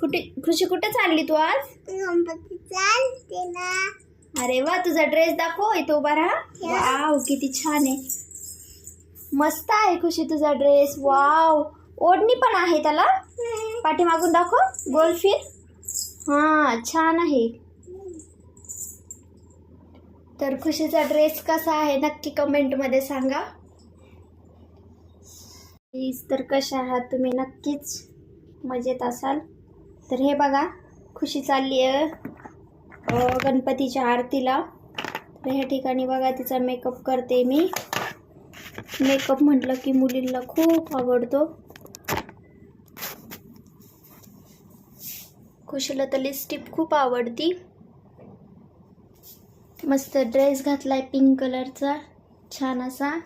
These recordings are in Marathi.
कुठे खुशी कुठे चालली तू आज? अरे वा तुझा ड्रेस दाखव इथं उभा राहा. वाव किती छान आहे. मस्त आहे खुशी तुझा ड्रेस वाव ओढणी पण आहे त्याला? पाठीमागून दाखव. गोल फिर. हा छान आहे. तर खुशीचा ड्रेस कसा आहे नक्की कमेंट कमेंटमध्ये सांगा. प्लीज तर कशा आहात? तुम्ही नक्कीच मजेत असाल. तर हे बघा खुशी चालली आहे. गणपतीच्या आरतीला. तर ह्या ठिकाणी बघा तिचा मेकअप करते मी. मेकअप म्हटलं की मुलींना खूप आवडतो. खुशीला तर लिपस्टिक खूप आवडती. मस्त ड्रेस घातलाय पिंक कलरचा छान असा.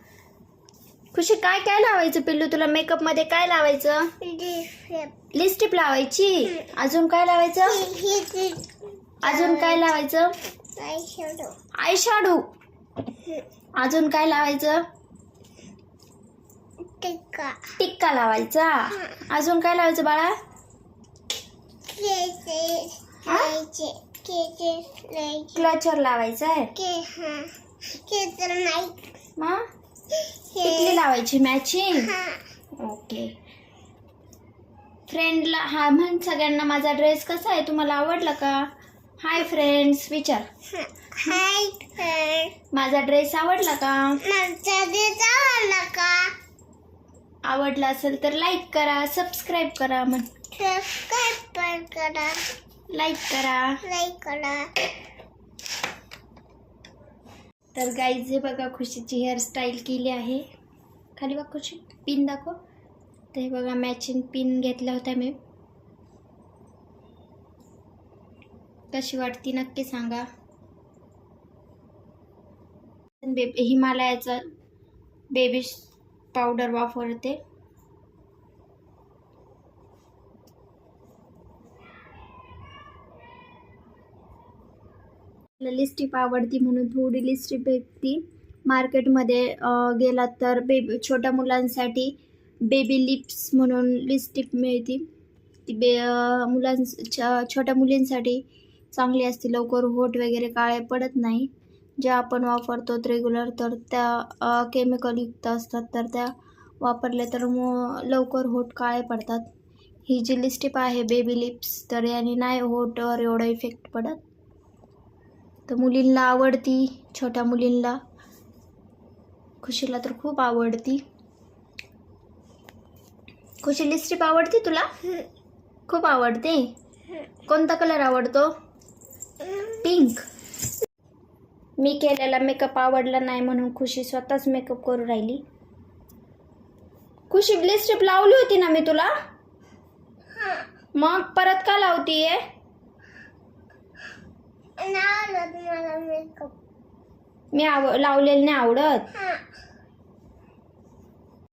खुशी काय काय लावायचं पिल्लू? तुला मेकअपमध्ये काय लावायचं? लिपस्टिक लावायची? अजून काय लावायचं? अजून काय लावायचं? आय शॅडो अजून काय लावायचं? टिक्का. टिक्का लावायचा. अजून काय लावायचं बाळा? क्लचर लावायचं आहे के के तर नाही मग टिकली लावायची मॅचिंग ओके फ्रेंडला हा म्हण सगळ्यांना माझा ड्रेस कसा आहे? तुम्हाला आवडला का? हाय फ्रेंड्स विचार. हाय माझा ड्रेस आवडला का? माझा देत आवडला का? आवडला असेल तर लाईक करा सबस्क्राईब करा म्हण. सबस्क्राईब करा. लाईक करा. लाईक करा. तर गाईज हे बघा खुशीची हेअरस्टाईल केली आहे. खाली बघ खुशी पिन दाखव. तर हे बघा मॅचिंग पिन घेतल्या होत्या मी. कशी वाटती नक्की सांगा. बेबी हिमालयाचा बेबी पावडर वापरते. लिस्टिप आवडती म्हणून थोडी लिस्टिप भेटती मार्केटमध्ये गेलात तर बेबी छोट्या मुलांसाठी बेबी लिप्स म्हणून लिस्टिप मिळते. ती बे मुलांच्या मुलां छोट्या मुलींसाठी चांगली असते. लवकर होठ वगैरे काळे पडत नाही. ज्या आपण वापरतो रेग्युलर तर त्या केमिकलयुक्त असतात. तर त्या वापरल्या तर मग लवकर होठ काळे पडतात. ही जी लिस्टिप आहे बेबी लिप्स तर याने नाही होटवर एवढा इफेक्ट पडत. तर मुलींना आवडती छोट्या मुलींना. खुशीला तर खूप आवडती. खुशी लिस्टिप आवडते तुला? खूप आवडते? कोणता कलर आवडतो? पिंक मी केलेला मेकअप आवडला नाही म्हणून खुशी स्वतःच मेकअप करू राहिली. खुशी लिस्टिप लावली होती ना मी तुला? मग परत का लावतीये? नाही आवडत मला मेकअप मी आव लावलेलं नाही आवडत. हा.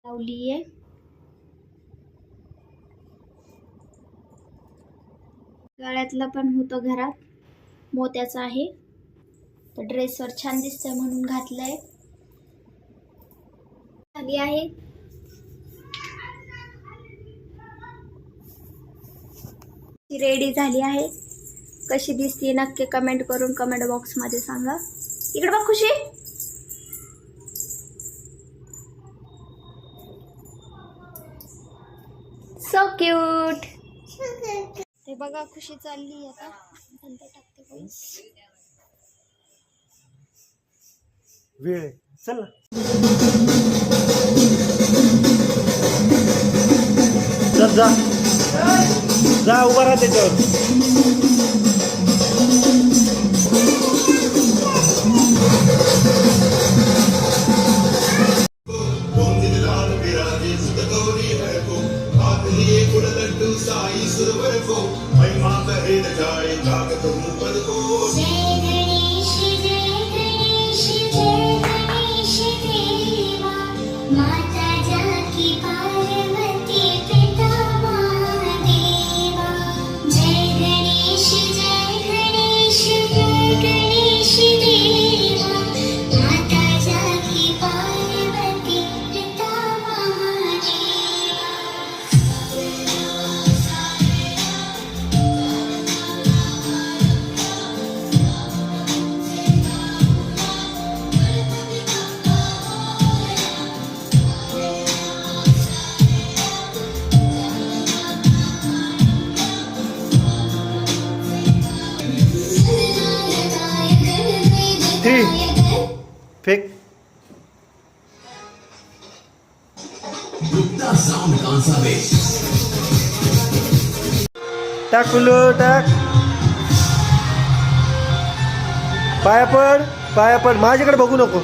लावलीये गळ्यातलं पण होतं घरात. मोत्याचं आहे. तर ड्रेसवर छान दिसतंय म्हणून घातलंय. झाली आहे. ती रेडी झाली आहे. कशी दिसते नक्की कमेंट करून कमेंट बॉक्समध्ये सांगा. इकडे बघ खुशी. सो क्यूट ते बघा खुशी चालली आता. बंद टाकते वेळ चल जा जा. जा उभा राहा त्याच्यावर. ભાઈ માતા હે જાય તાકત હું પદ કો थ्री फेक. टाक फुलो टाक. पाया पड पाया पड. माझ्याकडे बघू नको.